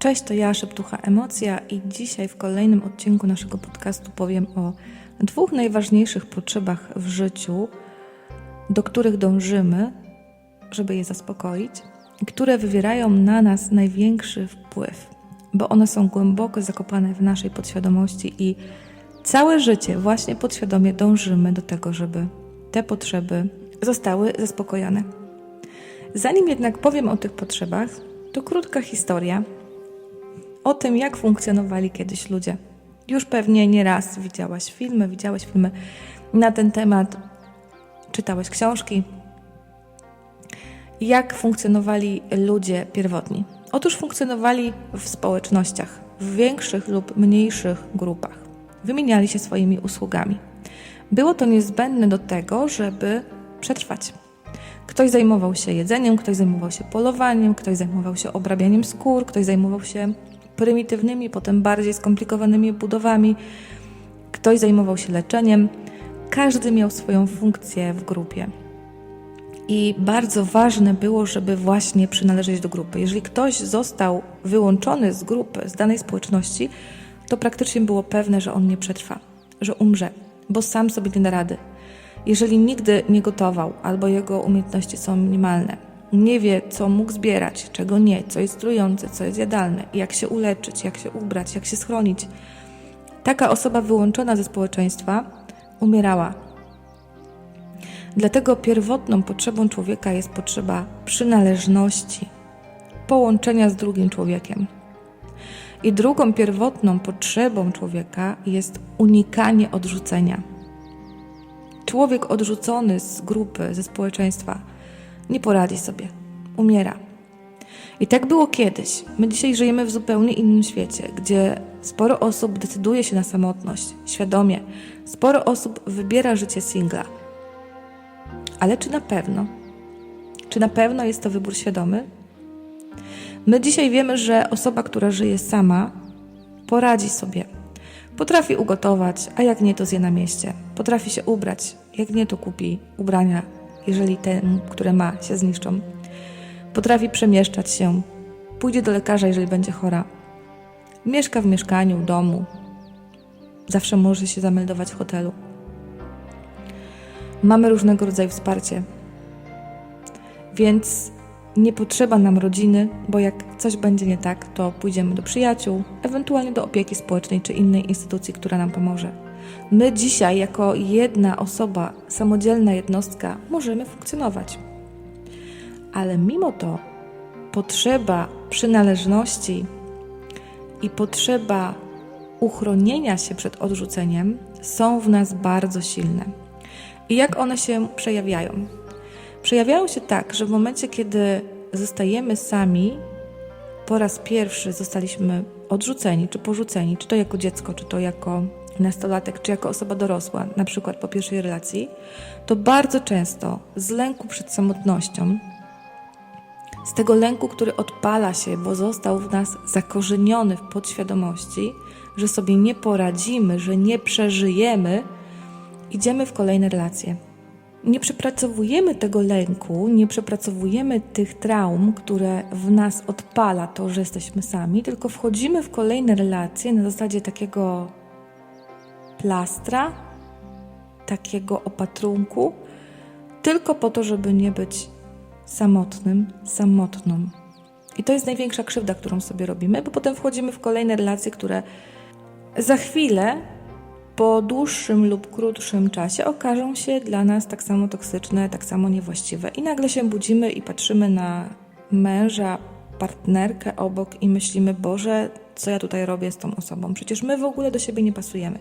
Cześć, to ja, Szeptucha Emocja i dzisiaj w kolejnym odcinku naszego podcastu powiem o dwóch najważniejszych potrzebach w życiu, do których dążymy, żeby je zaspokoić i które wywierają na nas największy wpływ, bo one są głęboko zakopane w naszej podświadomości i całe życie właśnie podświadomie dążymy do tego, żeby te potrzeby zostały zaspokojone. Zanim jednak powiem o tych potrzebach, to krótka historia o tym, jak funkcjonowali kiedyś ludzie. Już pewnie nieraz widziałaś filmy, widziałeś filmy na ten temat, czytałeś książki. Jak funkcjonowali ludzie pierwotni? Otóż funkcjonowali w społecznościach, w większych lub mniejszych grupach. Wymieniali się swoimi usługami. Było to niezbędne do tego, żeby przetrwać. Ktoś zajmował się jedzeniem, ktoś zajmował się polowaniem, ktoś zajmował się obrabianiem skór, ktoś zajmował się prymitywnymi, potem bardziej skomplikowanymi budowami, ktoś zajmował się leczeniem. Każdy miał swoją funkcję w grupie. I bardzo ważne było, żeby właśnie przynależeć do grupy. Jeżeli ktoś został wyłączony z grupy, z danej społeczności, to praktycznie było pewne, że on nie przetrwa, że umrze, bo sam sobie nie da rady. Jeżeli nigdy nie gotował albo jego umiejętności są minimalne, nie wie, co mógł zbierać, czego nie, co jest trujące, co jest jadalne, jak się uleczyć, jak się ubrać, jak się schronić, taka osoba wyłączona ze społeczeństwa umierała. Dlatego pierwotną potrzebą człowieka jest potrzeba przynależności, połączenia z drugim człowiekiem. I drugą pierwotną potrzebą człowieka jest unikanie odrzucenia. Człowiek odrzucony z grupy, ze społeczeństwa nie poradzi sobie, umiera. I tak było kiedyś. My dzisiaj żyjemy w zupełnie innym świecie, gdzie sporo osób decyduje się na samotność, świadomie. Sporo osób wybiera życie singla. Ale czy na pewno? Czy na pewno jest to wybór świadomy? My dzisiaj wiemy, że osoba, która żyje sama, poradzi sobie. Potrafi ugotować, a jak nie, to zje na mieście. Potrafi się ubrać, jak nie, to kupi ubrania, jeżeli te, które ma, się zniszczą. Potrafi przemieszczać się, pójdzie do lekarza, jeżeli będzie chora. Mieszka w mieszkaniu, domu. Zawsze może się zameldować w hotelu. Mamy różnego rodzaju wsparcie. Więc nie potrzeba nam rodziny, bo jak coś będzie nie tak, to pójdziemy do przyjaciół, ewentualnie do opieki społecznej czy innej instytucji, która nam pomoże. My dzisiaj, jako jedna osoba, samodzielna jednostka, możemy funkcjonować. Ale mimo to potrzeba przynależności i potrzeba uchronienia się przed odrzuceniem są w nas bardzo silne. I jak one się przejawiają? Przejawiają się tak, że w momencie, kiedy zostajemy sami, po raz pierwszy zostaliśmy odrzuceni czy porzuceni, czy to jako dziecko, czy to jako nastolatek, czy jako osoba dorosła, na przykład po pierwszej relacji, to bardzo często z lęku przed samotnością, z tego lęku, który odpala się, bo został w nas zakorzeniony w podświadomości, że sobie nie poradzimy, że nie przeżyjemy, idziemy w kolejne relacje. Nie przepracowujemy tego lęku, nie przepracowujemy tych traum, które w nas odpala to, że jesteśmy sami, tylko wchodzimy w kolejne relacje na zasadzie takiego plastra, takiego opatrunku, tylko po to, żeby nie być samotnym, samotną. I to jest największa krzywda, którą sobie robimy, bo potem wchodzimy w kolejne relacje, które za chwilę, po dłuższym lub krótszym czasie, okażą się dla nas tak samo toksyczne, tak samo niewłaściwe. I nagle się budzimy i patrzymy na męża, partnerkę obok i myślimy, Boże, co ja tutaj robię z tą osobą? Przecież my w ogóle do siebie nie pasujemy.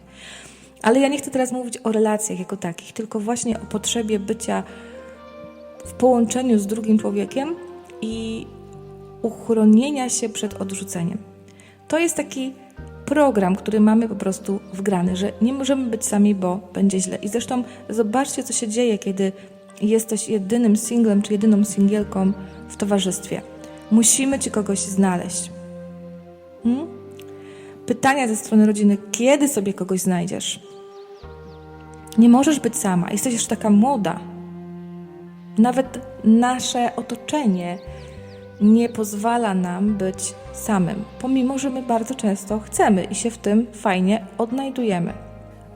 Ale ja nie chcę teraz mówić o relacjach jako takich, tylko właśnie o potrzebie bycia w połączeniu z drugim człowiekiem i uchronienia się przed odrzuceniem. To jest taki program, który mamy po prostu wgrany, że nie możemy być sami, bo będzie źle. I zresztą zobaczcie, co się dzieje, kiedy jesteś jedynym singlem czy jedyną singielką w towarzystwie. Musimy ci kogoś znaleźć. Hmm? Pytania ze strony rodziny, kiedy sobie kogoś znajdziesz? Nie możesz być sama, jesteś jeszcze taka młoda. Nawet nasze otoczenie nie pozwala nam być samym, pomimo że my bardzo często chcemy i się w tym fajnie odnajdujemy.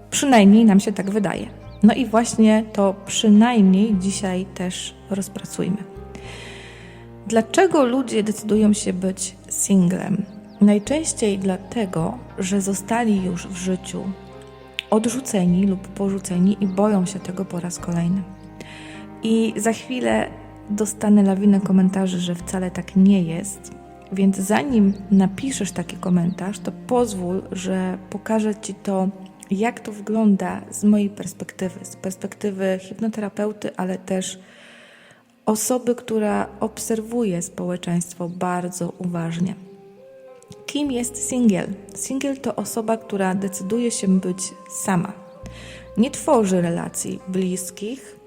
Przynajmniej nam się tak wydaje. No i właśnie to przynajmniej dzisiaj też rozpracujmy. Dlaczego ludzie decydują się być singlem? Najczęściej dlatego, że zostali już w życiu odrzuceni lub porzuceni i boją się tego po raz kolejny. I za chwilę dostanę lawinę komentarzy, że wcale tak nie jest. Więc zanim napiszesz taki komentarz, to pozwól, że pokażę Ci to, jak to wygląda z mojej perspektywy, z perspektywy hipnoterapeuty, ale też osoby, która obserwuje społeczeństwo bardzo uważnie. Kim jest singiel? Singiel to osoba, która decyduje się być sama. Nie tworzy relacji bliskich,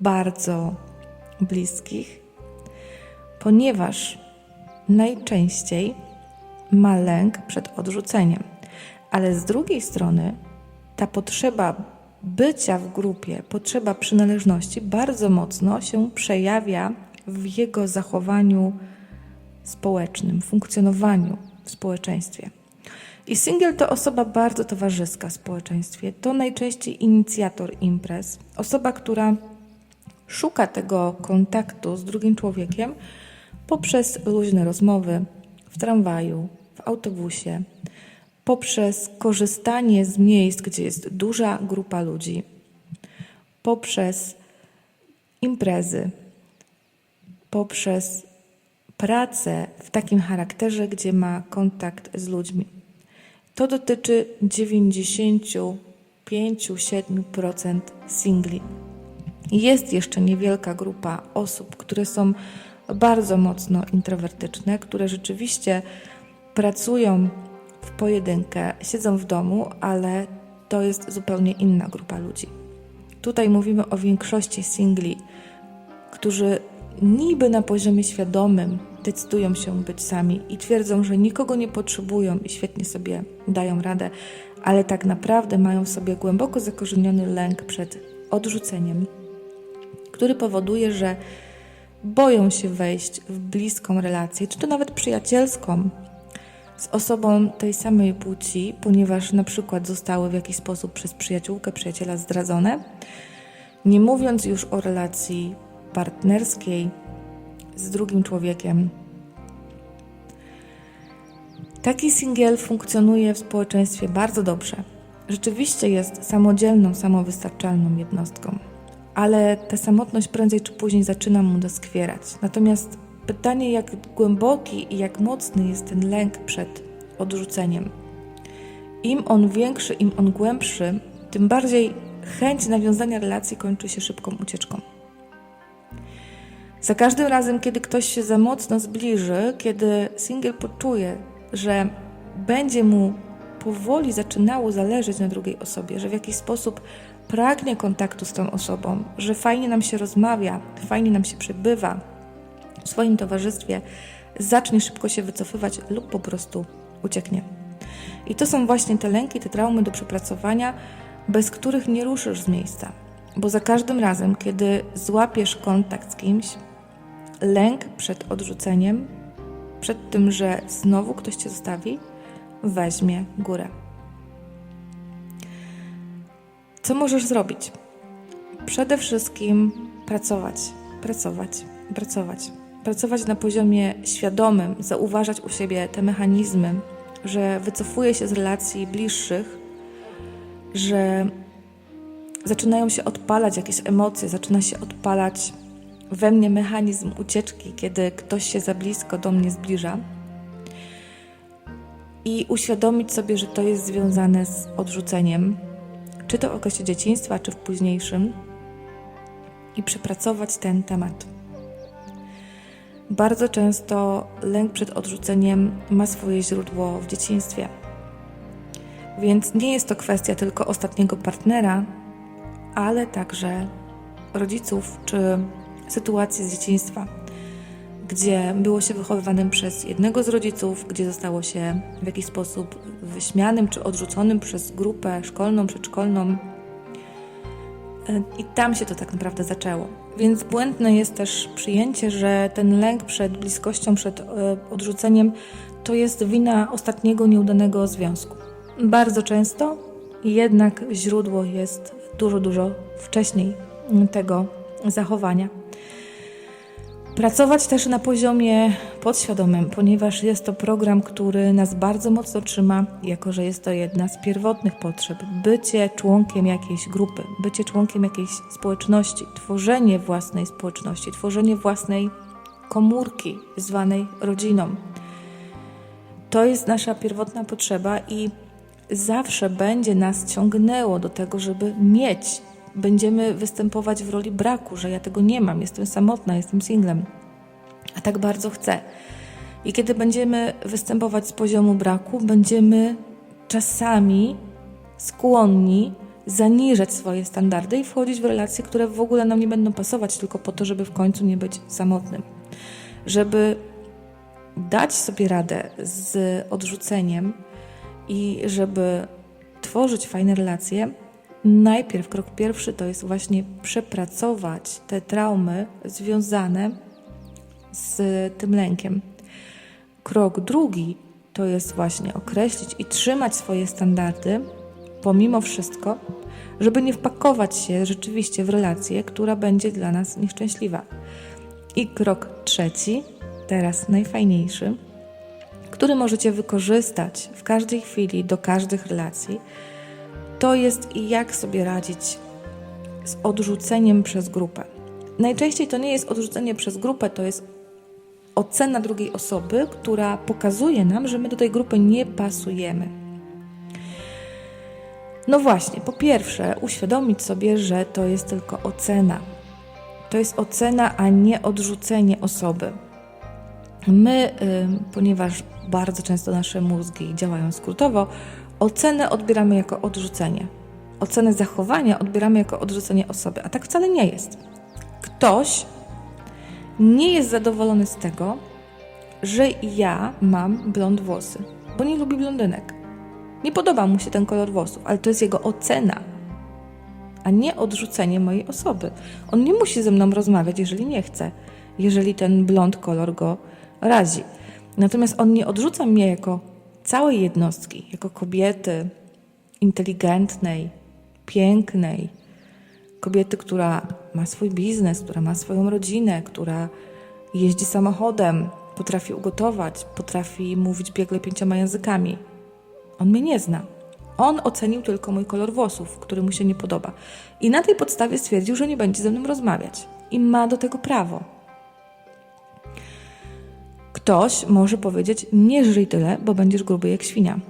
bardzo bliskich, ponieważ najczęściej ma lęk przed odrzuceniem. Ale z drugiej strony ta potrzeba bycia w grupie, potrzeba przynależności bardzo mocno się przejawia w jego zachowaniu społecznym, funkcjonowaniu w społeczeństwie. I singiel to osoba bardzo towarzyska w społeczeństwie. To najczęściej inicjator imprez, osoba, która szuka tego kontaktu z drugim człowiekiem poprzez luźne rozmowy w tramwaju, w autobusie, poprzez korzystanie z miejsc, gdzie jest duża grupa ludzi, poprzez imprezy, poprzez pracę w takim charakterze, gdzie ma kontakt z ludźmi. To dotyczy 95-7% singli. Jest jeszcze niewielka grupa osób, które są bardzo mocno introwertyczne, które rzeczywiście pracują w pojedynkę, siedzą w domu, ale to jest zupełnie inna grupa ludzi. Tutaj mówimy o większości singli, którzy niby na poziomie świadomym decydują się być sami i twierdzą, że nikogo nie potrzebują i świetnie sobie dają radę, ale tak naprawdę mają w sobie głęboko zakorzeniony lęk przed odrzuceniem, który powoduje, że boją się wejść w bliską relację, czy to nawet przyjacielską, z osobą tej samej płci, ponieważ na przykład zostały w jakiś sposób przez przyjaciółkę, przyjaciela zdradzone, nie mówiąc już o relacji partnerskiej z drugim człowiekiem. Taki singiel funkcjonuje w społeczeństwie bardzo dobrze. Rzeczywiście jest samodzielną, samowystarczalną jednostką, ale ta samotność prędzej czy później zaczyna mu doskwierać. Natomiast pytanie, jak głęboki i jak mocny jest ten lęk przed odrzuceniem. Im on większy, im on głębszy, tym bardziej chęć nawiązania relacji kończy się szybką ucieczką. Za każdym razem, kiedy ktoś się za mocno zbliży, kiedy singiel poczuje, że będzie mu powoli zaczynało zależeć na drugiej osobie, że w jakiś sposób pragnie kontaktu z tą osobą, że fajnie nam się rozmawia, fajnie nam się przebywa w swoim towarzystwie, zacznie szybko się wycofywać lub po prostu ucieknie. I to są właśnie te lęki, te traumy do przepracowania, bez których nie ruszysz z miejsca. Bo za każdym razem, kiedy złapiesz kontakt z kimś, lęk przed odrzuceniem, przed tym, że znowu ktoś cię zostawi, weźmie górę. Co możesz zrobić? Przede wszystkim pracować, pracować, pracować. Pracować na poziomie świadomym, zauważać u siebie te mechanizmy, że wycofuje się z relacji bliższych, że zaczynają się odpalać jakieś emocje, zaczyna się odpalać we mnie mechanizm ucieczki, kiedy ktoś się za blisko do mnie zbliża. I uświadomić sobie, że to jest związane z odrzuceniem, czy to w okresie dzieciństwa, czy w późniejszym, i przepracować ten temat. Bardzo często lęk przed odrzuceniem ma swoje źródło w dzieciństwie. Więc nie jest to kwestia tylko ostatniego partnera, ale także rodziców czy sytuacji z dzieciństwa, gdzie było się wychowywanym przez jednego z rodziców, gdzie zostało się w jakiś sposób wyśmianym czy odrzuconym przez grupę szkolną, przedszkolną, I tam się to tak naprawdę zaczęło. Więc błędne jest też przyjęcie, że ten lęk przed bliskością, przed e, odrzuceniem to jest wina ostatniego nieudanego związku. Bardzo często jednak źródło jest dużo, dużo wcześniej tego zachowania. Pracować też na poziomie podświadomym, ponieważ jest to program, który nas bardzo mocno trzyma, jako że jest to jedna z pierwotnych potrzeb. Bycie członkiem jakiejś grupy, bycie członkiem jakiejś społeczności, tworzenie własnej społeczności, tworzenie własnej komórki zwanej rodziną. To jest nasza pierwotna potrzeba i zawsze będzie nas ciągnęło do tego, żeby mieć będziemy występować w roli braku, że ja tego nie mam, jestem samotna, jestem singlem, a tak bardzo chcę. I kiedy będziemy występować z poziomu braku, będziemy czasami skłonni zaniżać swoje standardy i wchodzić w relacje, które w ogóle nam nie będą pasować, tylko po to, żeby w końcu nie być samotnym. Żeby dać sobie radę z odrzuceniem i żeby tworzyć fajne relacje, najpierw krok pierwszy to jest właśnie przepracować te traumy związane z tym lękiem. Krok drugi to jest właśnie określić i trzymać swoje standardy pomimo wszystko, żeby nie wpakować się rzeczywiście w relację, która będzie dla nas nieszczęśliwa. I krok trzeci, teraz najfajniejszy, który możecie wykorzystać w każdej chwili do każdych relacji to jest i jak sobie radzić z odrzuceniem przez grupę. Najczęściej to nie jest odrzucenie przez grupę, to jest ocena drugiej osoby, która pokazuje nam, że my do tej grupy nie pasujemy. No właśnie, po pierwsze, uświadomić sobie, że to jest tylko ocena. To jest ocena, a nie odrzucenie osoby. My, ponieważ bardzo często nasze mózgi działają skrótowo, Ocenę odbieramy jako odrzucenie. Ocenę zachowania odbieramy jako odrzucenie osoby, a tak wcale nie jest. Ktoś nie jest zadowolony z tego, że ja mam blond włosy, bo nie lubi blondynek. Nie podoba mu się ten kolor włosów, ale to jest jego ocena, a nie odrzucenie mojej osoby. On nie musi ze mną rozmawiać, jeżeli nie chce, jeżeli ten blond kolor go razi. Natomiast on nie odrzuca mnie jako całej jednostki, jako kobiety inteligentnej, pięknej, kobiety, która ma swój biznes, która ma swoją rodzinę, która jeździ samochodem, potrafi ugotować, potrafi mówić biegle pięcioma językami. On mnie nie zna. On ocenił tylko mój kolor włosów, który mu się nie podoba. I na tej podstawie stwierdził, że nie będzie ze mną rozmawiać. I ma do tego prawo. Ktoś może powiedzieć: Nie żyj tyle, bo będziesz gruby jak świnia.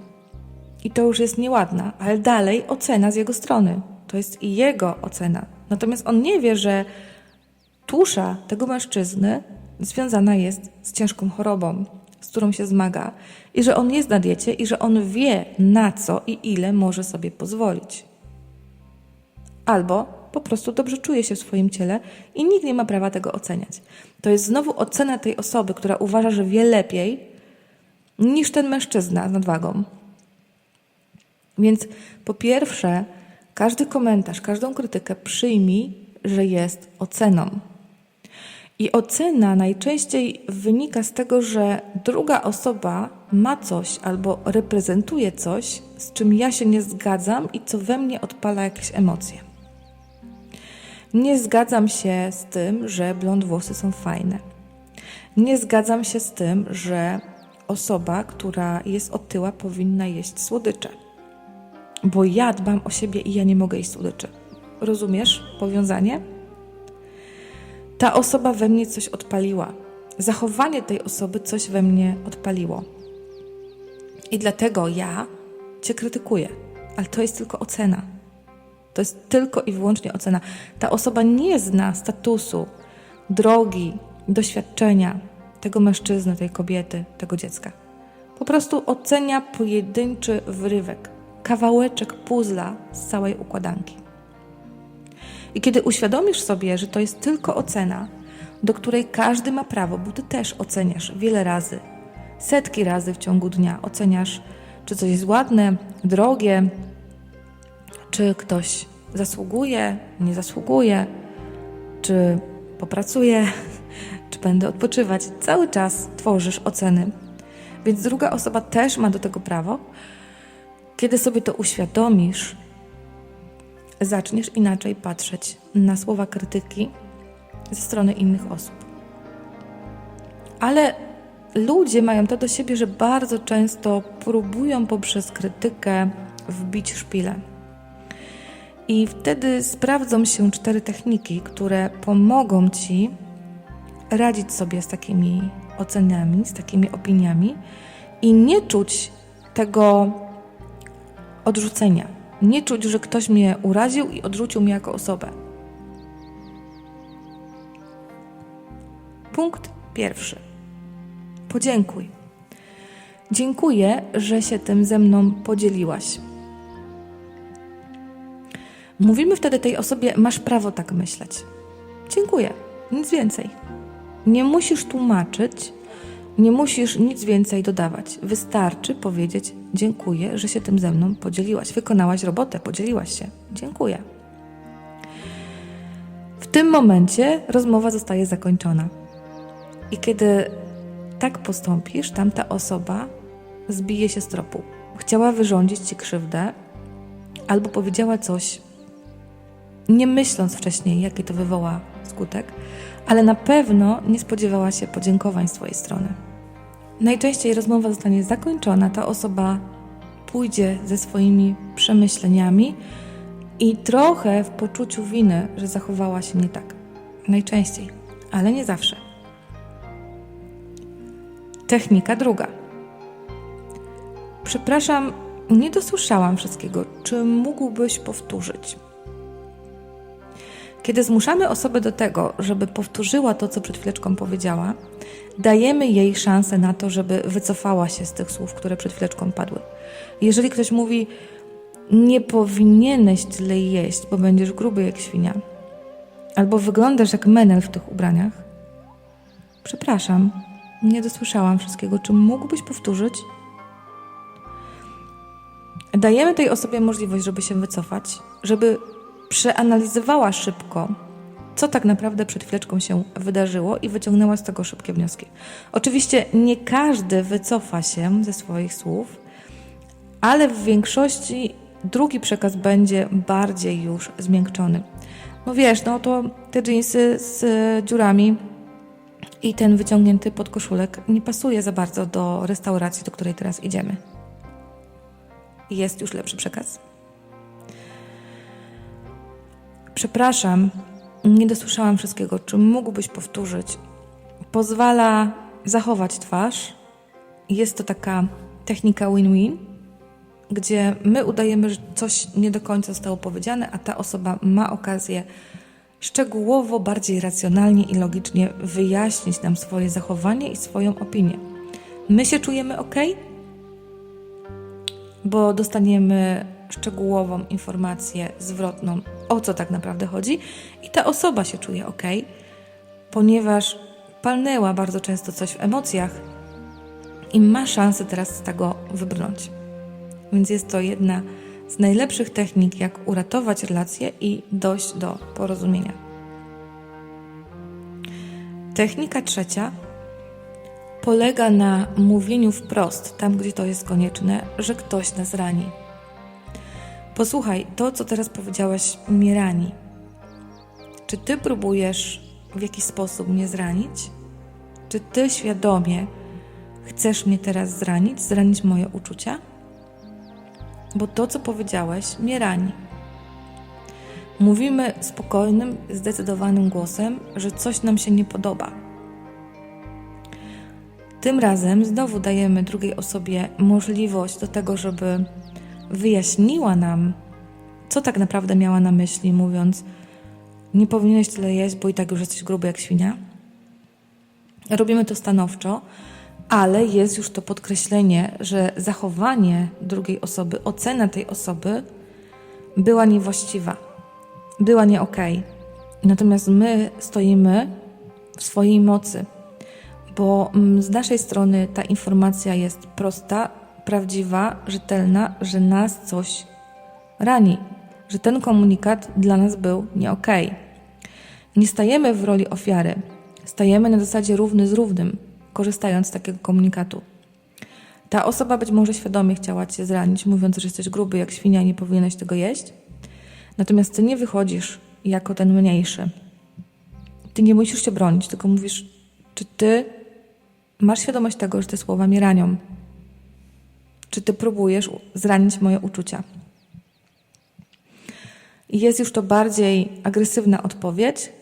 I to już jest nieładna, ale dalej ocena z jego strony. To jest jego ocena. Natomiast on nie wie, że tusza tego mężczyzny związana jest z ciężką chorobą, z którą się zmaga, i że on jest na diecie, i że on wie, na co i ile może sobie pozwolić. Albo po prostu dobrze czuje się w swoim ciele i nikt nie ma prawa tego oceniać. To jest znowu ocena tej osoby, która uważa, że wie lepiej niż ten mężczyzna z nadwagą. Więc po pierwsze, każdy komentarz, każdą krytykę przyjmij, że jest oceną. I ocena najczęściej wynika z tego, że druga osoba ma coś albo reprezentuje coś, z czym ja się nie zgadzam i co we mnie odpala jakieś emocje. Nie zgadzam się z tym, że blond włosy są fajne. Nie zgadzam się z tym, że osoba, która jest otyła, powinna jeść słodycze. Bo ja dbam o siebie i ja nie mogę jeść słodyczy. Rozumiesz powiązanie? Ta osoba we mnie coś odpaliła. Zachowanie tej osoby coś we mnie odpaliło. I dlatego ja Cię krytykuję, ale to jest tylko ocena. To jest tylko i wyłącznie ocena. Ta osoba nie zna statusu, drogi, doświadczenia tego mężczyzny, tej kobiety, tego dziecka. Po prostu ocenia pojedynczy wyrywek, kawałeczek puzla z całej układanki. I kiedy uświadomisz sobie, że to jest tylko ocena, do której każdy ma prawo, bo ty też oceniasz wiele razy, setki razy w ciągu dnia oceniasz, czy coś jest ładne, drogie, czy ktoś zasługuję, nie zasługuję, czy popracuję, czy będę odpoczywać. Cały czas tworzysz oceny, więc druga osoba też ma do tego prawo. Kiedy sobie to uświadomisz, zaczniesz inaczej patrzeć na słowa krytyki ze strony innych osób. Ale ludzie mają to do siebie, że bardzo często próbują poprzez krytykę wbić szpilę. I wtedy sprawdzą się cztery techniki, które pomogą ci radzić sobie z takimi ocenami, z takimi opiniami i nie czuć tego odrzucenia. Nie czuć, że ktoś mnie uraził i odrzucił mnie jako osobę. Punkt pierwszy. Podziękuj. Dziękuję, że się tym ze mną podzieliłaś. Mówimy wtedy tej osobie: Masz prawo tak myśleć. Dziękuję, nic więcej. Nie musisz tłumaczyć, nie musisz nic więcej dodawać. Wystarczy powiedzieć: Dziękuję, że się tym ze mną podzieliłaś. Wykonałaś robotę, podzieliłaś się. Dziękuję. W tym momencie rozmowa zostaje zakończona. I kiedy tak postąpisz, tamta osoba zbije się z tropu. Chciała wyrządzić ci krzywdę, albo powiedziała coś, nie myśląc wcześniej, jaki to wywoła skutek, ale na pewno nie spodziewała się podziękowań z Twojej strony. Najczęściej rozmowa zostanie zakończona, ta osoba pójdzie ze swoimi przemyśleniami i trochę w poczuciu winy, że zachowała się nie tak. Najczęściej, ale nie zawsze. Technika druga. Przepraszam, nie dosłyszałam wszystkiego. Czy mógłbyś powtórzyć? Kiedy zmuszamy osobę do tego, żeby powtórzyła to, co przed chwileczką powiedziała, dajemy jej szansę na to, żeby wycofała się z tych słów, które przed chwileczką padły. Jeżeli ktoś mówi, nie powinieneś tyle jeść, bo będziesz gruby jak świnia, albo wyglądasz jak menel w tych ubraniach, przepraszam, nie dosłyszałam wszystkiego. Czy mógłbyś powtórzyć? Dajemy tej osobie możliwość, żeby się wycofać, żeby przeanalizowała szybko, co tak naprawdę przed chwileczką się wydarzyło i wyciągnęła z tego szybkie wnioski. Oczywiście nie każdy wycofa się ze swoich słów, ale w większości drugi przekaz będzie bardziej już zmiękczony. No wiesz, no to te dżinsy z dziurami i ten wyciągnięty podkoszulek nie pasuje za bardzo do restauracji, do której teraz idziemy. Jest już lepszy przekaz. Przepraszam, nie dosłyszałam wszystkiego. Czy mógłbyś powtórzyć? Pozwala zachować twarz. Jest to taka technika win-win, gdzie my udajemy, że coś nie do końca zostało powiedziane, a ta osoba ma okazję szczegółowo, bardziej racjonalnie i logicznie wyjaśnić nam swoje zachowanie i swoją opinię. My się czujemy ok, bo dostaniemy szczegółową informację zwrotną, o co tak naprawdę chodzi, i ta osoba się czuje ok, ponieważ palnęła bardzo często coś w emocjach i ma szansę teraz z tego wybrnąć. Więc jest to jedna z najlepszych technik, jak uratować relacje i dojść do porozumienia. Technika trzecia polega na mówieniu wprost, tam gdzie to jest konieczne, że ktoś nas rani. Posłuchaj, to co teraz powiedziałaś mnie rani. Czy ty próbujesz w jakiś sposób mnie zranić? Czy ty świadomie chcesz mnie teraz zranić, zranić moje uczucia? Bo to, co powiedziałeś, mnie rani. Mówimy spokojnym, zdecydowanym głosem, że coś nam się nie podoba. Tym razem znowu dajemy drugiej osobie możliwość do tego, żeby wyjaśniła nam, co tak naprawdę miała na myśli, mówiąc: Nie powinieneś tyle jeść, bo i tak już jesteś gruby jak świnia. Robimy to stanowczo, ale jest już to podkreślenie, że zachowanie drugiej osoby, ocena tej osoby była niewłaściwa, była nie. Okay. Natomiast my stoimy w swojej mocy, bo mm, z naszej strony ta informacja jest prosta, prawdziwa, rzetelna, że nas coś rani, że ten komunikat dla nas był nie okej. Nie stajemy w roli ofiary, stajemy na zasadzie równy z równym, korzystając z takiego komunikatu. Ta osoba być może świadomie chciała cię zranić, mówiąc, że jesteś gruby jak świnia i nie powinieneś tego jeść. Natomiast ty nie wychodzisz jako ten mniejszy. Ty nie musisz się bronić, tylko mówisz, czy ty masz świadomość tego, że te słowa mnie ranią. Czy ty próbujesz zranić moje uczucia? Jest już to bardziej agresywna odpowiedź,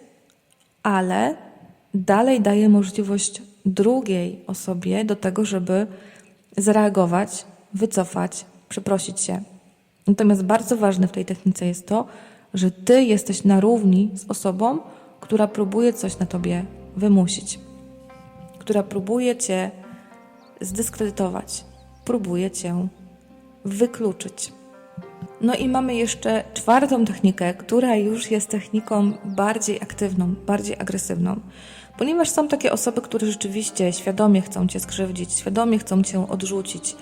ale dalej daje możliwość drugiej osobie do tego, żeby zareagować, wycofać, przeprosić się. Natomiast bardzo ważne w tej technice jest to, że ty jesteś na równi z osobą, która próbuje coś na tobie wymusić, która próbuje cię zdyskredytować, próbuje cię wykluczyć. No i mamy jeszcze czwartą technikę, która już jest techniką bardziej aktywną, bardziej agresywną. Ponieważ są takie osoby, które rzeczywiście świadomie chcą cię skrzywdzić, świadomie chcą cię odrzucić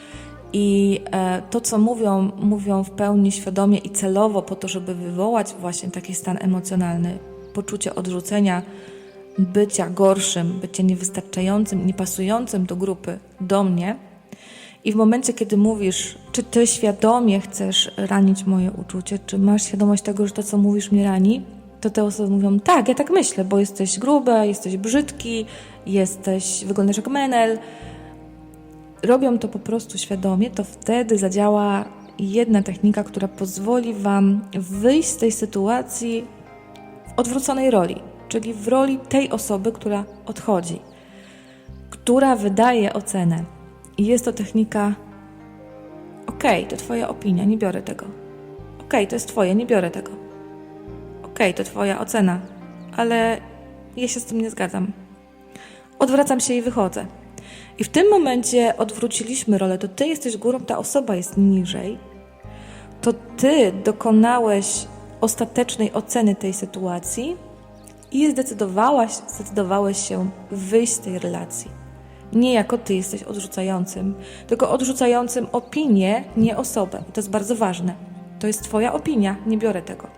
i e, to, co mówią, mówią w pełni świadomie i celowo po to, żeby wywołać właśnie taki stan emocjonalny, poczucie odrzucenia, bycia gorszym, bycia niewystarczającym, niepasującym do grupy, do mnie. I w momencie, kiedy mówisz, czy ty świadomie chcesz ranić moje uczucie, czy masz świadomość tego, że to, co mówisz, mnie rani, to te osoby mówią, tak, ja tak myślę, bo jesteś gruby, jesteś brzydki, jesteś, wyglądasz jak menel. Robią to po prostu świadomie, to wtedy zadziała jedna technika, która pozwoli wam wyjść z tej sytuacji w odwróconej roli, czyli w roli tej osoby, która odchodzi, która wydaje ocenę. I jest to technika: Okej, to Twoja opinia, nie biorę tego. Okej, to jest Twoje, nie biorę tego. Okej, to Twoja ocena, ale ja się z tym nie zgadzam. Odwracam się i wychodzę. I w tym momencie odwróciliśmy rolę. To Ty jesteś górą, ta osoba jest niżej. To Ty dokonałeś ostatecznej oceny tej sytuacji i zdecydowałaś, zdecydowałeś się wyjść z tej relacji. Nie jako ty jesteś odrzucającym, tylko odrzucającym opinię, nie osobę. I to jest bardzo ważne. To jest Twoja opinia, nie biorę tego.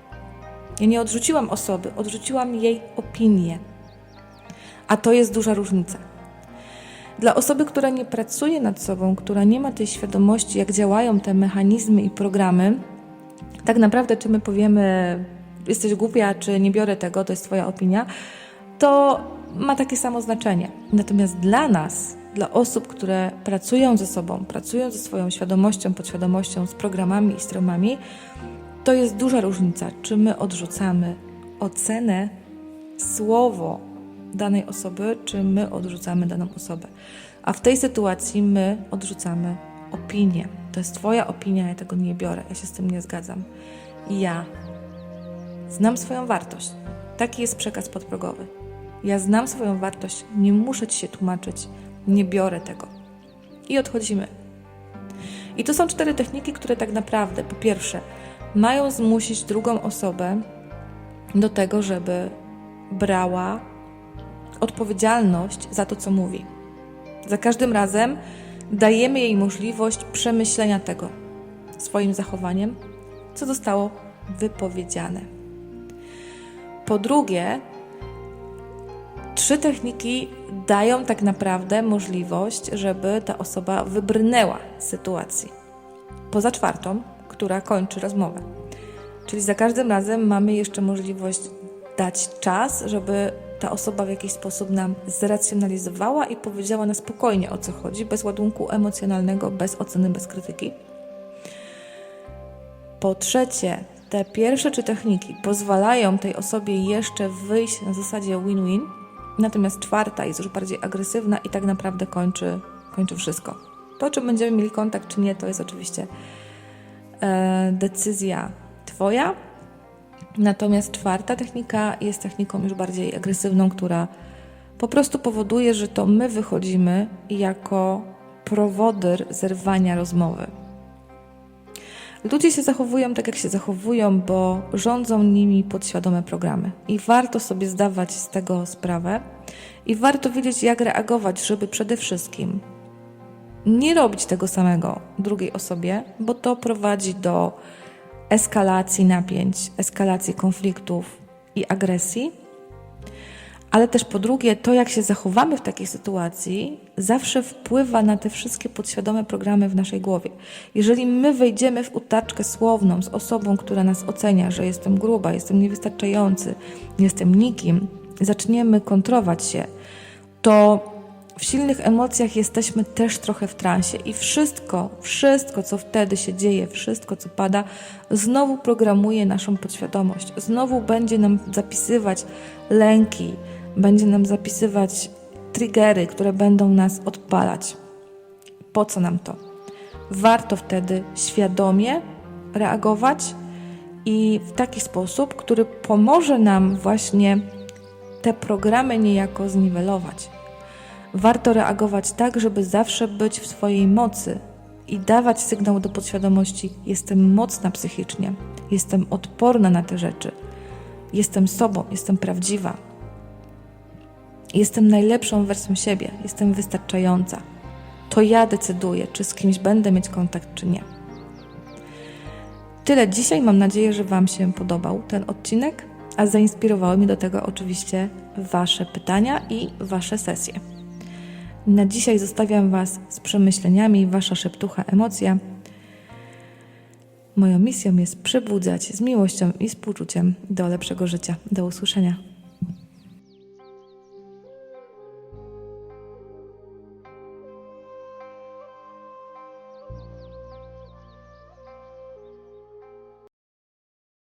Ja nie odrzuciłam osoby, odrzuciłam jej opinię. A to jest duża różnica. Dla osoby, która nie pracuje nad sobą, która nie ma tej świadomości, jak działają te mechanizmy i programy, tak naprawdę, czy my powiemy, jesteś głupia, czy nie biorę tego, to jest Twoja opinia, to ma takie samo znaczenie. Natomiast dla nas, dla osób, które pracują ze sobą, pracują ze swoją świadomością, podświadomością, z programami i stromami, to jest duża różnica, czy my odrzucamy ocenę, słowo danej osoby, czy my odrzucamy daną osobę. A w tej sytuacji my odrzucamy opinię. To jest Twoja opinia, ja tego nie biorę, ja się z tym nie zgadzam. Ja znam swoją wartość. Taki jest przekaz podprogowy. Ja znam swoją wartość, nie muszę ci się tłumaczyć, nie biorę tego. I odchodzimy. I to są cztery techniki, które tak naprawdę, po pierwsze, mają zmusić drugą osobę do tego, żeby brała odpowiedzialność za to, co mówi. Za każdym razem dajemy jej możliwość przemyślenia tego swoim zachowaniem, co zostało wypowiedziane. Po drugie, trzy techniki dają tak naprawdę możliwość, żeby ta osoba wybrnęła z sytuacji. Poza czwartą, która kończy rozmowę. Czyli za każdym razem mamy jeszcze możliwość dać czas, żeby ta osoba w jakiś sposób nam zracjonalizowała i powiedziała na spokojnie o co chodzi, bez ładunku emocjonalnego, bez oceny, bez krytyki. Po trzecie, te pierwsze trzy techniki pozwalają tej osobie jeszcze wyjść na zasadzie win-win, natomiast czwarta jest już bardziej agresywna i tak naprawdę kończy, kończy wszystko. To, czy będziemy mieli kontakt, czy nie, to jest oczywiście e, decyzja Twoja. Natomiast czwarta technika jest techniką już bardziej agresywną, która po prostu powoduje, że to my wychodzimy jako prowodyr zerwania rozmowy. Ludzie się zachowują tak, jak się zachowują, bo rządzą nimi podświadome programy. I warto sobie zdawać z tego sprawę i warto wiedzieć, jak reagować, żeby przede wszystkim nie robić tego samego drugiej osobie, bo to prowadzi do eskalacji napięć, eskalacji konfliktów i agresji. Ale też po drugie, to jak się zachowamy w takiej sytuacji, zawsze wpływa na te wszystkie podświadome programy w naszej głowie. Jeżeli my wejdziemy w utaczkę słowną z osobą, która nas ocenia, że jestem gruba, jestem niewystarczający, jestem nikim, zaczniemy kontrować się, to w silnych emocjach jesteśmy też trochę w transie i wszystko, wszystko, co wtedy się dzieje, wszystko, co pada, znowu programuje naszą podświadomość. Znowu będzie nam zapisywać lęki, będzie nam zapisywać triggery, które będą nas odpalać. Po co nam to? Warto wtedy świadomie reagować i w taki sposób, który pomoże nam właśnie te programy niejako zniwelować. Warto reagować tak, żeby zawsze być w swojej mocy i dawać sygnał do podświadomości: jestem mocna psychicznie, jestem odporna na te rzeczy, jestem sobą, jestem prawdziwa, jestem najlepszą wersją siebie, jestem wystarczająca. To ja decyduję, czy z kimś będę mieć kontakt, czy nie. Tyle dzisiaj. Mam nadzieję, że Wam się podobał ten odcinek, a zainspirowały mnie do tego oczywiście Wasze pytania i Wasze sesje. Na dzisiaj zostawiam Was z przemyśleniami, Wasza szeptucha emocja. Moją misją jest przybudzać z miłością i współczuciem do lepszego życia. Do usłyszenia.